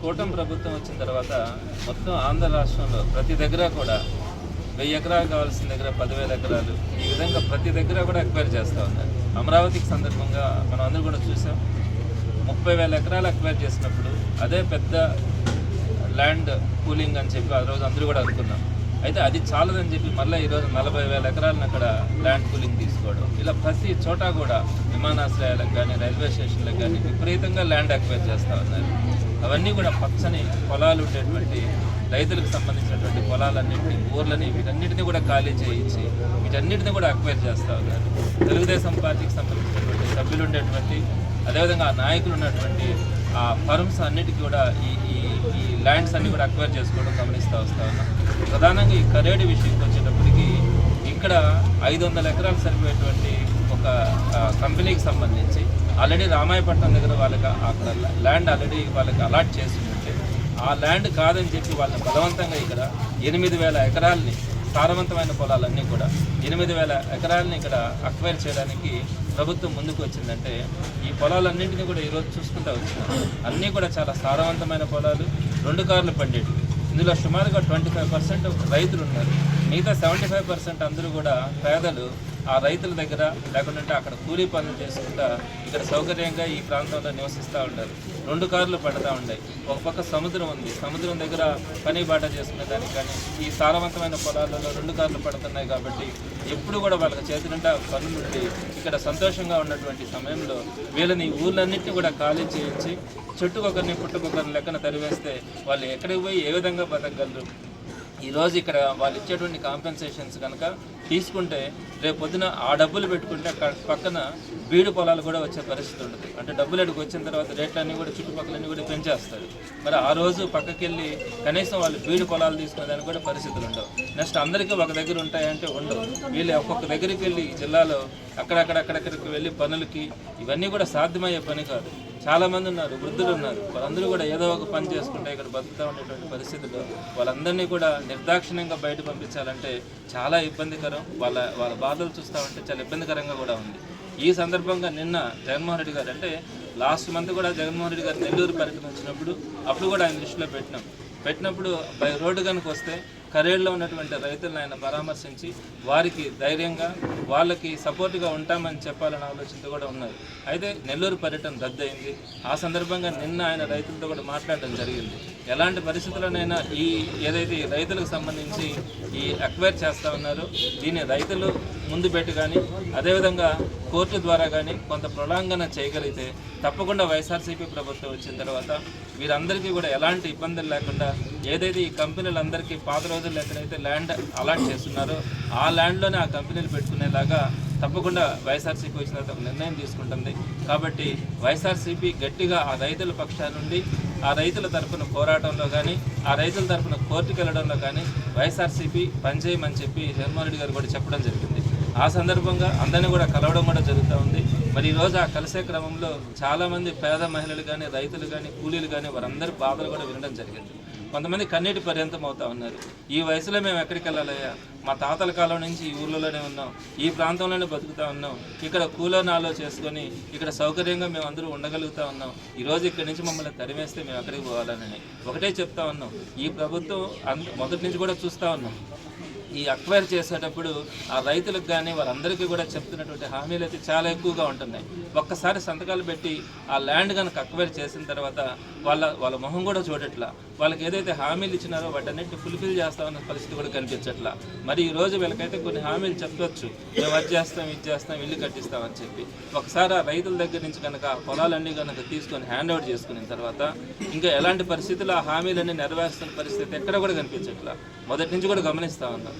కూటమి ప్రభుత్వం వచ్చిన తర్వాత మొత్తం ఆంధ్ర రాష్ట్రంలో ప్రతి దగ్గర కూడా వెయ్యి ఎకరాలు కావాల్సిన దగ్గర పదివేల ఎకరాలు ఈ విధంగా ప్రతి దగ్గర కూడా ఎక్వైర్ చేస్తూ ఉన్నారు. అమరావతికి సందర్భంగా మనం అందరూ కూడా చూసాం. ముప్పై వేల ఎకరాలు ఎక్వైర్ చేసినప్పుడు అదే పెద్ద ల్యాండ్ కూలింగ్ అని చెప్పి ఆ రోజు అందరూ కూడా అనుకున్నాం. అయితే అది చాలదని చెప్పి మళ్ళీ ఈరోజు నలభై వేల ఎకరాలను అక్కడ ల్యాండ్ కూలింగ్ తీసుకోవడం. ఇలా ప్రతి చోట కూడా విమానాశ్రయాలకు కానీ రైల్వే స్టేషన్లకు కానీ విపరీతంగా ల్యాండ్ అక్వైర్ చేస్తూ ఉన్నారు. అవన్నీ కూడా పచ్చని పొలాలు ఉండేటువంటి రైతులకు సంబంధించినటువంటి పొలాలన్నింటినీ ఊర్లని వీటన్నిటిని కూడా ఖాళీ చేయించి వీటన్నిటిని కూడా అక్వైర్ చేస్తూ ఉన్నారు. తెలుగుదేశం పార్టీకి సంబంధించినటువంటి సభ్యులు ఉండేటువంటి అదేవిధంగా ఆ నాయకులు ఉన్నటువంటి ఆ ఫర్మ్స్ అన్నిటికీ కూడా ఈ ఈ ల్యాండ్స్ అన్ని కూడా అక్వైర్ చేసుకోవడం గమనిస్తూ వస్తూ ఉన్నాం. ప్రధానంగా ఈ కరేడు విషయంకి వచ్చేటప్పటికి ఇక్కడ ఐదు వందల ఎకరాలు సరిపోయేటువంటి ఒక కంపెనీకి సంబంధించి ఆల్రెడీ రామాయపట్నం దగ్గర వాళ్ళకి అక్కడ ల్యాండ్ ఆల్రెడీ వాళ్ళకి అలాట్ చేసి ఉంటే ఆ ల్యాండ్ కాదని చెప్పి వాళ్ళని బలవంతంగా ఇక్కడ ఎనిమిది వేల ఎకరాలని సారవంతమైన పొలాలన్నీ కూడా ఎనిమిది వేల ఎకరాలని ఇక్కడ అక్వైర్ చేయడానికి ప్రభుత్వం ముందుకు వచ్చిందంటే ఈ పొలాలన్నింటినీ కూడా ఈరోజు చూసుకుంటూ వచ్చినాం అన్నీ కూడా చాలా సారవంతమైన పొలాలు రెండు కార్లు పండేటివి. ఇందులో సుమారుగా ట్వంటీ ఫైవ్ పర్సెంట్ రైతులు ఉన్నారు. మిగతా సెవెంటీ ఫైవ్ పర్సెంట్ అందరూ కూడా పేదలు. ఆ రైతుల దగ్గర లేకుంటే అక్కడ కూలీ పనులు చేసుకుంటా ఇక్కడ సౌకర్యంగా ఈ ప్రాంతంలో నివసిస్తూ ఉంటారు. రెండు కార్లు పడతా ఉన్నాయి ఒక పక్క సముద్రం ఉంది. సముద్రం దగ్గర పని బాట చేసుకునే దానికి కానీ ఈ సారవంతమైన పొలాలలో రెండు కార్లు పడుతున్నాయి కాబట్టి ఎప్పుడు కూడా వాళ్ళకి చేతులుంటే పనులు ఉండి ఇక్కడ సంతోషంగా ఉన్నటువంటి సమయంలో వీళ్ళని ఊళ్ళన్నింటినీ కూడా ఖాళీ చేయించి చెట్టుకొకరిని పుట్టుకొకరిని లెక్కన తరివేస్తే వాళ్ళు ఎక్కడికి పోయి ఏ విధంగా బతకగలరు? ఈరోజు ఇక్కడ వాళ్ళు ఇచ్చేటువంటి కాంపెన్సేషన్స్ కనుక తీసుకుంటే రేపు పొద్దున ఆ డబ్బులు పెట్టుకుంటే పక్కన బీడు పొలాలు కూడా వచ్చే పరిస్థితి ఉంటుంది. అంటే డబ్బులు అడిగి వచ్చిన తర్వాత రేట్లన్నీ కూడా చుట్టుపక్కలన్నీ కూడా పెంచేస్తారు. మరి ఆ రోజు పక్కకి వెళ్ళి కనీసం వాళ్ళు బీడు పొలాలు తీసుకునే దానికి కూడా పరిస్థితులు ఉండవు. నెక్స్ట్ అందరికీ ఒక దగ్గర ఉంటాయంటే ఉండవు. వీళ్ళు ఒక్కొక్క దగ్గరికి వెళ్ళి ఈ జిల్లాలో అక్కడక్కడ అక్కడక్కడికి వెళ్ళి పనులకి ఇవన్నీ కూడా సాధ్యమయ్యే పని కాదు. చాలా మంది ఉన్నారు వృద్ధులు ఉన్నారు. వాళ్ళందరూ కూడా ఏదో ఒక పని చేసుకుంటే ఇక్కడ బతుకుతూ ఉండేటువంటి పరిస్థితుల్లో వాళ్ళందరినీ కూడా నిర్దాక్షిణ్యంగా బయట పంపించాలంటే చాలా ఇబ్బందికరం. వాళ్ళ వాళ్ళ బాధలు చూస్తూ ఉంటే చాలా ఇబ్బందికరంగా కూడా ఉంది. ఈ సందర్భంగా నిన్న జగన్మోహన్ రెడ్డి గారు అంటే లాస్ట్ మంత్ కూడా జగన్మోహన్ రెడ్డి గారు నెల్లూరు పర్యటన వచ్చినప్పుడు అప్పుడు కూడా ఆయన దృష్టిలో పెట్టినాం. పెట్టినప్పుడు బై రోడ్డు కనుక వస్తే కరేడులో ఉన్నటువంటి రైతులను ఆయన పరామర్శించి వారికి ధైర్యంగా వాళ్ళకి సపోర్ట్గా ఉంటామని చెప్పాలని ఆలోచనతో కూడా ఉన్నారు. అయితే నెల్లూరు పర్యటన రద్దయింది. ఆ సందర్భంగా నిన్న ఆయన రైతులతో కూడా మాట్లాడడం జరిగింది. ఎలాంటి పరిస్థితుల్లోనైనా ఈ ఏదైతే ఈ రైతులకు సంబంధించి ఈ అక్వైర్ చేస్తూ ఉన్నారో దీన్ని రైతులు ముందు పెట్టి కానీ అదేవిధంగా కోర్టు ద్వారా కానీ కొంత ప్రొలాంగన చేయగలిగితే తప్పకుండా వైఎస్ఆర్సీపీ ప్రభుత్వం వచ్చిన తర్వాత వీరందరికీ కూడా ఎలాంటి ఇబ్బందులు లేకుండా ఏదైతే ఈ కంపెనీలందరికీ పాత రోజుల్లో ఎక్కడైతే ల్యాండ్ అలాట్ చేస్తున్నారో ఆ ల్యాండ్లోనే ఆ కంపెనీలు పెట్టుకునేలాగా తప్పకుండా వైఎస్ఆర్సీపీ వచ్చిన తర్వాత నిర్ణయం తీసుకుంటుంది. కాబట్టి వైఎస్ఆర్సీపీ గట్టిగా ఆ రైతుల పక్షాన నుండి ఆ రైతుల తరఫున పోరాటంలో కానీ ఆ రైతుల తరఫున కోర్టుకు వెళ్ళడంలో కానీ వైఎస్ఆర్సీపీ పనిచేయమని చెప్పి జగన్మోహన్ రెడ్డి గారు కూడా చెప్పడం జరిగింది. ఆ సందర్భంగా అందరినీ కూడా కలవడం కూడా జరుగుతూ ఉంది. మరి ఈరోజు ఆ కలిసే క్రమంలో చాలామంది పేద మహిళలు కానీ రైతులు కానీ కూలీలు కానీ వారందరి బాధలు కూడా వినడం జరిగింది. కొంతమంది కన్నీటి పర్యంతం అవుతా ఉన్నారు. ఈ వయసులో మేము ఎక్కడికి వెళ్ళాలయ్యా? మా తాతల కాలం నుంచి ఈ ఊర్లలోనే ఉన్నాం. ఈ ప్రాంతంలోనే బతుకుతా ఉన్నాం. ఇక్కడ కూలనాలో చేసుకొని ఇక్కడ సౌకర్యంగా మేము అందరూ ఉండగలుగుతా ఉన్నాం. ఈరోజు రోజు ఇక్కడి నుంచి మమ్మల్ని తరిమేస్తే మేము ఎక్కడికి పోవాలని ఒకటే చెప్తా ఉన్నాం. ఈ ప్రభుత్వం అంద మొదటి నుంచి కూడా చూస్తూ ఉన్నాం. ఈ అక్వైర్ చేసేటప్పుడు ఆ రైతులకు కానీ వాళ్ళందరికీ కూడా చెప్తున్నటువంటి హామీలు అయితే చాలా ఎక్కువగా ఉంటున్నాయి. ఒక్కసారి సంతకాలు పెట్టి ఆ ల్యాండ్ కనుక అక్వైర్ చేసిన తర్వాత వాళ్ళ వాళ్ళ మొహం కూడా చూడట్లా. వాళ్ళకి ఏదైతే హామీలు ఇచ్చినారో వాటన్నిటిని ఫుల్ఫిల్ చేస్తామన్న పరిస్థితి కూడా కనిపించట్లా. మరి ఈ రోజు వీళ్ళకైతే కొన్ని హామీలు చెప్పవచ్చు మేము అది చేస్తాం ఇది చేస్తాం ఇల్లు కట్టిస్తామని చెప్పి. ఒకసారి ఆ రైతుల దగ్గర నుంచి కనుక పొలాలన్నీ కనుక తీసుకొని హ్యాండ్ ఓవర్ చేసుకున్న తర్వాత ఇంకా ఎలాంటి పరిస్థితుల్లో ఆ హామీలన్నీ నెరవేరుస్తున్న పరిస్థితి ఎక్కడ కూడా కనిపించట్లా. మొదటి నుంచి కూడా గమనిస్తా ఉన్నాం.